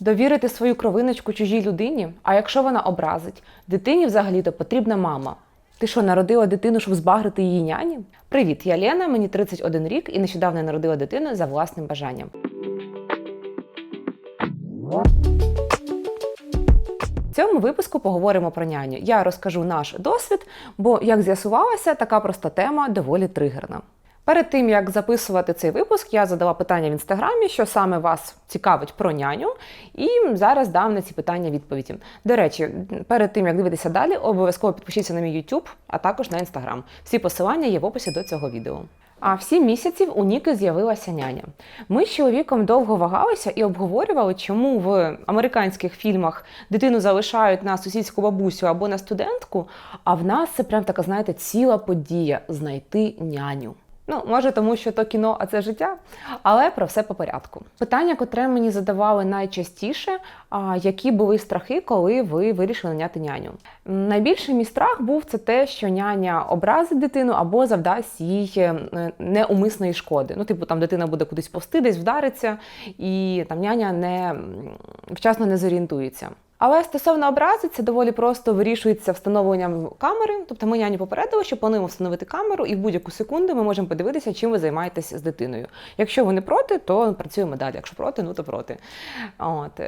Довірити свою кровиночку чужій людині, а якщо вона образить, дитині взагалі-то потрібна мама. Ти що, народила дитину, щоб збагрити її няні? Привіт, я Лена, мені 31 рік і нещодавно народила дитину за власним бажанням. В цьому випуску поговоримо про няню. Я розкажу наш досвід, бо, як з'ясувалося, така проста тема доволі тригерна. Перед тим як записувати цей випуск, я задала питання в інстаграмі, що саме вас цікавить про няню, і зараз дам на ці питання відповіді. До речі, перед тим як дивитися далі, обов'язково підпишіться на мій YouTube, а також на інстаграм. Всі посилання є в описі до цього відео. А в сім місяців у Ніки з'явилася няня. Ми з чоловіком довго вагалися і обговорювали, чому в американських фільмах дитину залишають на сусідську бабусю або на студентку, а в нас це прям така, знаєте, ціла подія знайти няню. Ну, може, тому що то кіно, а це життя, але про все по порядку. Питання, котре мені задавали найчастіше, які були страхи, коли ви вирішили наняти няню. Найбільший мій страх був це те, що няня образить дитину або завдасть їй е, неумисної шкоди. Ну, типу, там дитина буде кудись повсти, десь вдариться, і там няня не вчасно не зорієнтується. Але стосовно образи, це доволі просто вирішується встановленням камери. Тобто ми няні попередили, що плануємо встановити камеру, і в будь-яку секунду ми можемо подивитися, чим ви займаєтесь з дитиною. Якщо ви не проти, то працюємо далі. Якщо проти, ну то проти. От.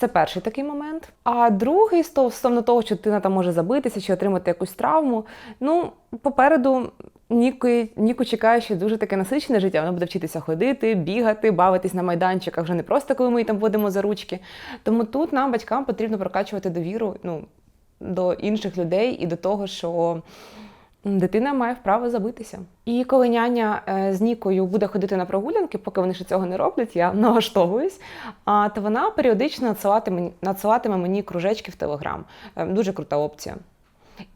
Це перший такий момент. А другий стосовно того, що дитина там може забитися чи отримати якусь травму. Ну, попереду Ніки, Ніку чекає ще дуже таке насичене життя. Вона буде вчитися ходити, бігати, бавитись на майданчиках вже не просто коли ми її там водимо за ручки. Тому тут нам, батькам, потрібно прокачувати довіру ну, до інших людей і до того, що дитина має право забитися. І коли няня е, з Нікою буде ходити на прогулянки, поки вони ще цього не роблять, я налаштовуюсь, а, то вона періодично надсилатиме, надсилатиме мені кружечки в Телеграм. Е, Дуже крута опція.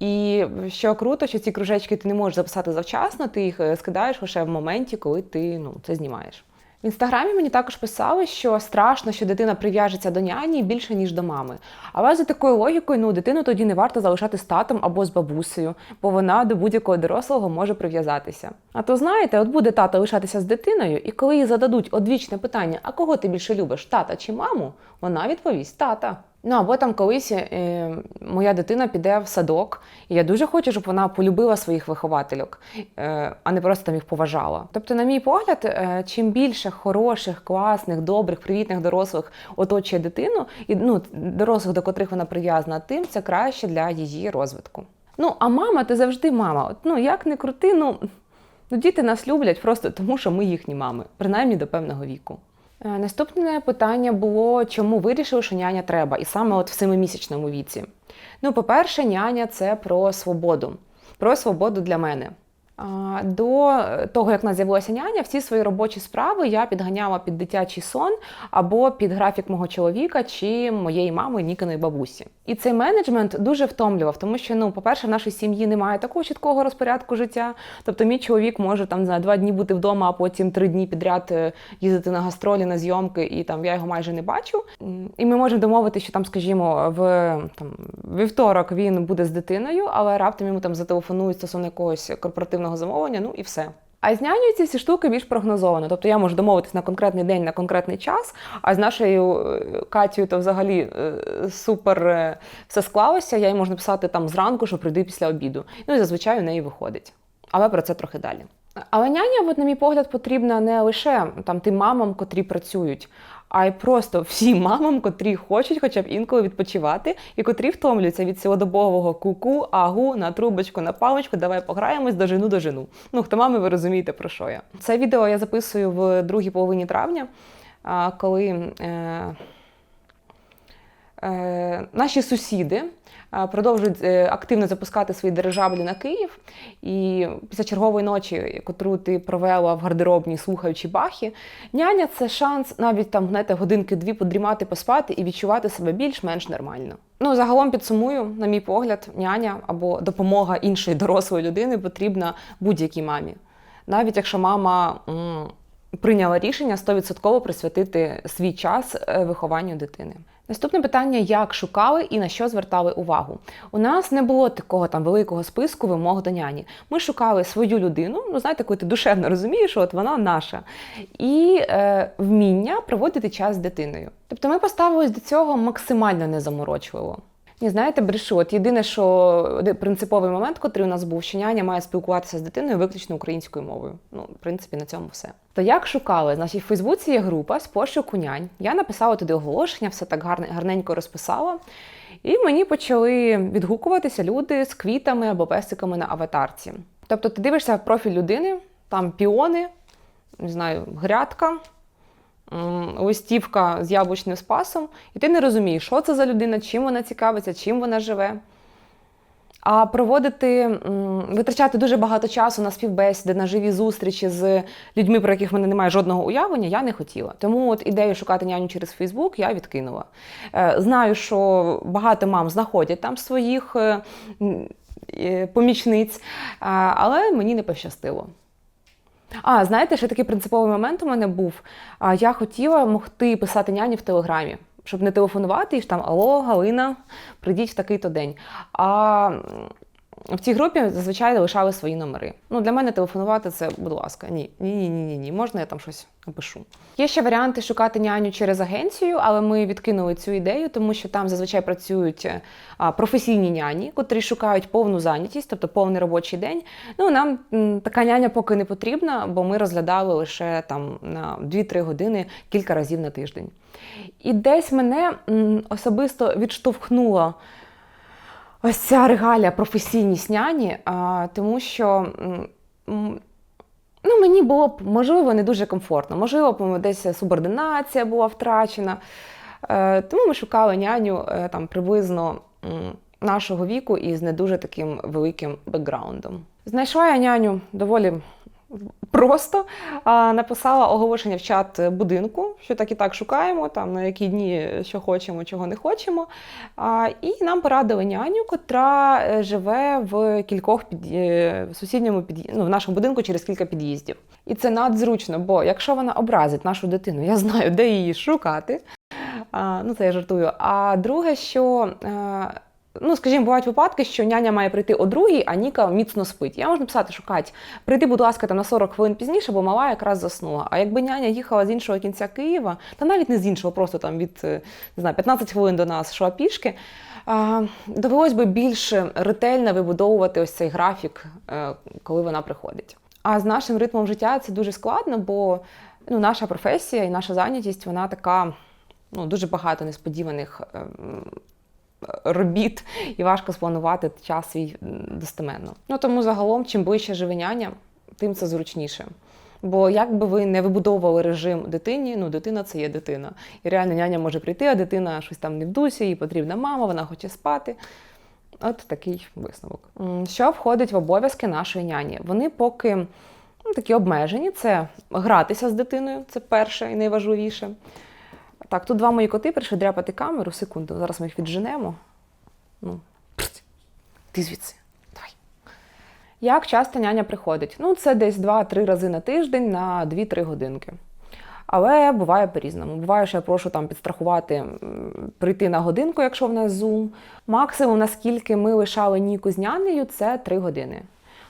І що круто, що ці кружечки ти не можеш записати завчасно, ти їх е, скидаєш лише в моменті, коли ти ну, це знімаєш. В інстаграмі мені також писали, що страшно, що дитина прив'яжеться до няні більше, ніж до мами. Але за такою логікою, ну дитину тоді не варто залишати з татом або з бабусею, бо вона до будь-якого дорослого може прив'язатися. А то знаєте, от буде тато лишатися з дитиною, і коли їй зададуть одвічне питання: а кого ти більше любиш, тата чи маму? Вона відповість тата. Ну або там колись е, моя дитина піде в садок, і я дуже хочу, щоб вона полюбила своїх виховательок, е, а не просто там їх поважала. Тобто, на мій погляд, е, чим більше хороших, класних, добрих, привітних дорослих оточує дитину, і ну дорослих, до котрих вона прив'язана, тим це краще для її розвитку. Ну а мама, ти завжди мама. От, ну як не крути, ну, ну діти нас люблять просто тому, що ми їхні мами, принаймні до певного віку. Е, Наступне питання було, чому вирішили, що няня треба, і саме от в семимісячному віці. Ну, по-перше, няня це про свободу, про свободу для мене. До того, як нас з'явилася няня, всі свої робочі справи я підганяла під дитячий сон або під графік мого чоловіка чи моєї мами Нікиної бабусі. І цей менеджмент дуже втомлював, тому що, ну, по-перше, в нашій сім'ї немає такого чіткого розпорядку життя. Тобто, мій чоловік може там за два дні бути вдома, а потім три дні підряд е, їздити на гастролі, на зйомки, і там я його майже не бачу. І ми можемо домовити, що там, скажімо, в там вівторок він буде з дитиною, але раптом йому там зателефонують стосовно якогось корпоративного замовлення, ну і все. А з нянею ці всі штуки більш прогнозовано. Тобто я можу домовитись на конкретний день, на конкретний час, а з нашою е, Катєю то взагалі е, супер е, все склалося. Я їй можу написати там зранку, що прийди після обіду. Ну і зазвичай у неї виходить. Але про це трохи далі. Але няня, от, на мій погляд, потрібна не лише там тим мамам, котрі працюють, а й просто всім мамам, котрі хочуть хоча б інколи відпочивати, і котрі втомлюються від цілодобового ку-ку, агу, на трубочку, на паличку, давай пограємось до жену до жену. Ну, хто мами, ви розумієте про що я. Це відео я записую в другій половині травня, коли е, наші сусіди е, продовжують е, активно запускати свої дирижаблі на Київ. І після чергової ночі, котру ти провела в гардеробній, слухаючи бахи, няня це шанс навіть там знаєте, годинки-дві подрімати, поспати і відчувати себе більш-менш нормально. Ну, загалом підсумую, на мій погляд, няня або допомога іншої дорослої людини потрібна будь-якій мамі. Навіть якщо мама прийняла рішення 100% присвятити свій час е, вихованню дитини. Наступне питання: як шукали і на що звертали увагу? У нас не було такого там великого списку вимог до няні. Ми шукали свою людину, ну знаєте, коли ти душевно розумієш, от вона наша, і е, вміння проводити час з дитиною. Тобто ми поставились до цього максимально незаморочливо. Ні, знаєте, брешу. От єдине, що принциповий момент, котрий у нас був, що няня має спілкуватися з дитиною виключно українською мовою. Ну, в принципі, на цьому все. То як шукали? Значить, в Фейсбуці є група з пошуку нянь. Я написала туди оголошення, все так гарне, гарненько розписала. І мені почали відгукуватися люди з квітами або песиками на аватарці. Тобто ти дивишся профіль людини, там піони, не знаю, грядка, листівка з яблучним спасом, і ти не розумієш, що це за людина, чим вона цікавиться, чим вона живе. А проводити, витрачати дуже багато часу на співбесіди, на живі зустрічі з людьми, про яких в мене немає жодного уявлення, я не хотіла. Тому от ідею шукати няню через Фейсбук я відкинула. Е, Знаю, що багато мам знаходять там своїх е, е, помічниць, але мені не пощастило. А, знаєте, ще такий принциповий момент у мене був. Я хотіла могти писати няні в Телеграмі, щоб не телефонувати і ж там Алло, Галина, прийдіть в такий-то день. А в цій групі зазвичай лишали свої номери. Ну, для мене телефонувати це, будь ласка, ні, ні, ні, ні, ні, ні. Можна я там щось напишу. Є ще варіанти шукати няню через агенцію, але ми відкинули цю ідею, тому що там зазвичай працюють е, професійні няні, котрі шукають повну зайнятість, тобто повний робочий день. Ну нам така няня поки не потрібна, бо ми розглядали лише там на 2-3 години кілька разів на тиждень. І десь мене особисто відштовхнуло ось ця регалія професійність няні, а, тому що. Ну, мені було б можливо не дуже комфортно. Можливо, б десь субординація була втрачена. Е, тому ми шукали няню е, там приблизно нашого віку і з не дуже таким великим бекграундом. Знайшла я няню доволі просто. Написала оголошення в чат будинку, що так і так шукаємо, там на які дні що хочемо, чого не хочемо. І нам порадили няню, котра е, живе в кількох під... е, в сусідньому під... ну, в нашому будинку через кілька під'їздів. І це надзручно, бо якщо вона образить нашу дитину, я знаю, де її шукати. Ну, це я жартую. А друге, що. е, Ну, скажімо, бувають випадки, що няня має прийти о другій, а Ніка міцно спить. Я можу написати, що Кать, прийди, будь ласка, там на 40 хвилин пізніше, бо мала якраз заснула. А якби няня їхала з іншого кінця Києва, та навіть не з іншого, просто там від е, не знаю, 15 хвилин до нас йшла пішки, довелось би більш ретельно вибудовувати ось цей графік, е, коли вона приходить. А з нашим ритмом життя це дуже складно, бо ну, наша професія і наша зайнятість вона така ну, дуже багато несподіваних. Робіт і важко спланувати час свій достеменно. Ну тому загалом, чим ближче живе няня, тим це зручніше. Бо як би ви не вибудовували режим дитині, ну дитина це є дитина. І реально няня може прийти, а дитина щось там не в дусі, їй потрібна мама, вона хоче спати. От такий висновок. Що входить в обов'язки нашої няні? Вони поки ну, такі обмежені: це гратися з дитиною, це перше і найважливіше. Так, тут два мої коти прийшли дряпати камеру. Секунду, зараз ми їх відженемо. Ну, ти звідси. Давай. Як часто няня приходить? Ну, це десь 2-3 рази на тиждень на 2-3 годинки. Але буває по-різному. Буває, що я прошу там підстрахувати, прийти на годинку, якщо в нас Zoom. Максимум, наскільки ми лишали Ніку з нянею, це 3 години.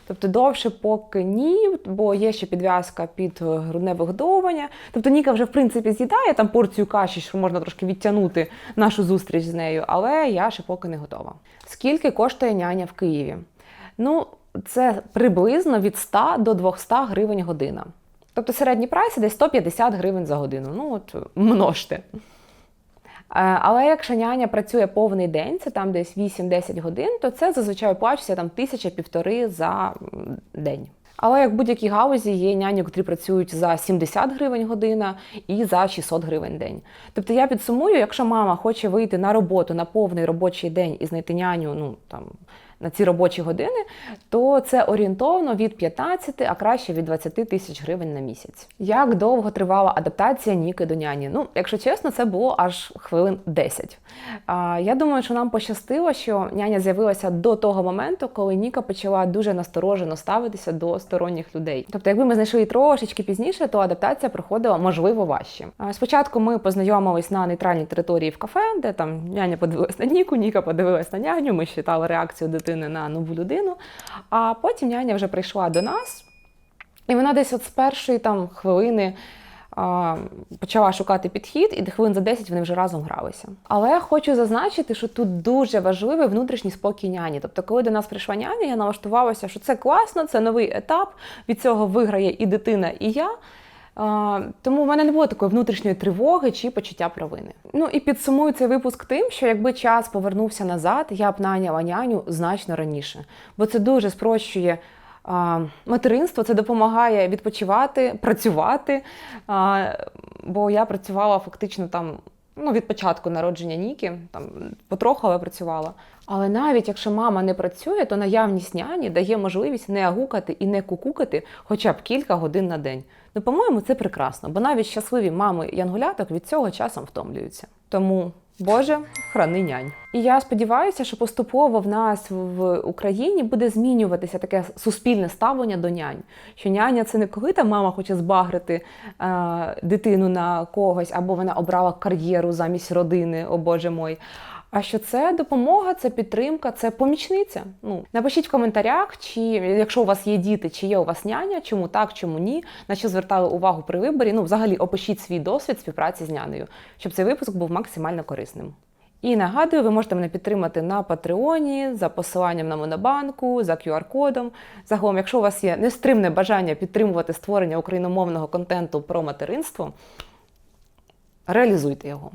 Тобто довше поки ні, бо є ще підв'язка під е, грудне вигодовування. Тобто Ніка вже в принципі з'їдає там порцію каші, що можна трошки відтягнути нашу зустріч з нею, але я ще поки не готова. Скільки коштує няня в Києві? Ну, це приблизно від 100 до 200 гривень година. Тобто середній прайс десь 150 гривень за годину. Ну от множте. Е, Але якщо няня працює повний день, це там десь 8-10 годин, то це зазвичай оплачується там тисяча-півтори за день. Але як в будь-якій гаузі є няні, які працюють за 70 гривень година і за 600 гривень день. Тобто я підсумую, якщо мама хоче вийти на роботу на повний робочий день і знайти няню, ну там на ці робочі години, то це орієнтовно від 15, а краще від 20 тисяч гривень на місяць. Як довго тривала адаптація Ніки до няні? Ну, якщо чесно, це було аж хвилин 10. А, я думаю, що нам пощастило, що няня з'явилася до того моменту, коли Ніка почала дуже насторожено ставитися до сторонніх людей. Тобто, якби ми знайшли трошечки пізніше, то адаптація проходила можливо важче. А, Спочатку ми познайомились на нейтральній території в кафе, де там няня подивилась на Ніку, Ніка подивилась на няню. Ми считали реакцію дитини на нову людину. А потім няня вже прийшла до нас, і вона десь от з першої там хвилини. Почала шукати підхід, і хвилин за 10 вони вже разом гралися. Але я хочу зазначити, що тут дуже важливий внутрішній спокій няні. Тобто, коли до нас прийшла няня, я налаштувалася, що це класно, це новий етап. Від цього виграє і дитина, і я. Тому в мене не було такої внутрішньої тривоги чи почуття провини. Ну і підсумую цей випуск тим, що якби час повернувся назад, я б наняла няню значно раніше, бо це дуже спрощує. Материнство це допомагає відпочивати, працювати. Бо я працювала фактично там ну, від початку народження Ніки, там потроху, але працювала. Але навіть якщо мама не працює, то наявність няні дає можливість не агукати і не кукукати хоча б кілька годин на день. Ну, по-моєму, це прекрасно, бо навіть щасливі мами янгуляток від цього часом втомлюються. Тому. Боже, храни нянь. І я сподіваюся, що поступово в нас в Україні буде змінюватися таке суспільне ставлення до нянь. Що няня це не коли та мама хоче збагрити е, дитину на когось, або вона обрала кар'єру замість родини, о Боже мой. А що це допомога, це підтримка, це помічниця. Ну напишіть в коментарях, чи якщо у вас є діти, чи є у вас няня, чому так, чому ні, на що звертали увагу при виборі. Ну, взагалі, опишіть свій досвід співпраці з нянею, щоб цей випуск був максимально корисним. І нагадую, ви можете мене підтримати на Патреоні за посиланням на Монобанку, за QR-кодом. Загалом, якщо у вас є нестримне бажання підтримувати створення україномовного контенту про материнство, реалізуйте його.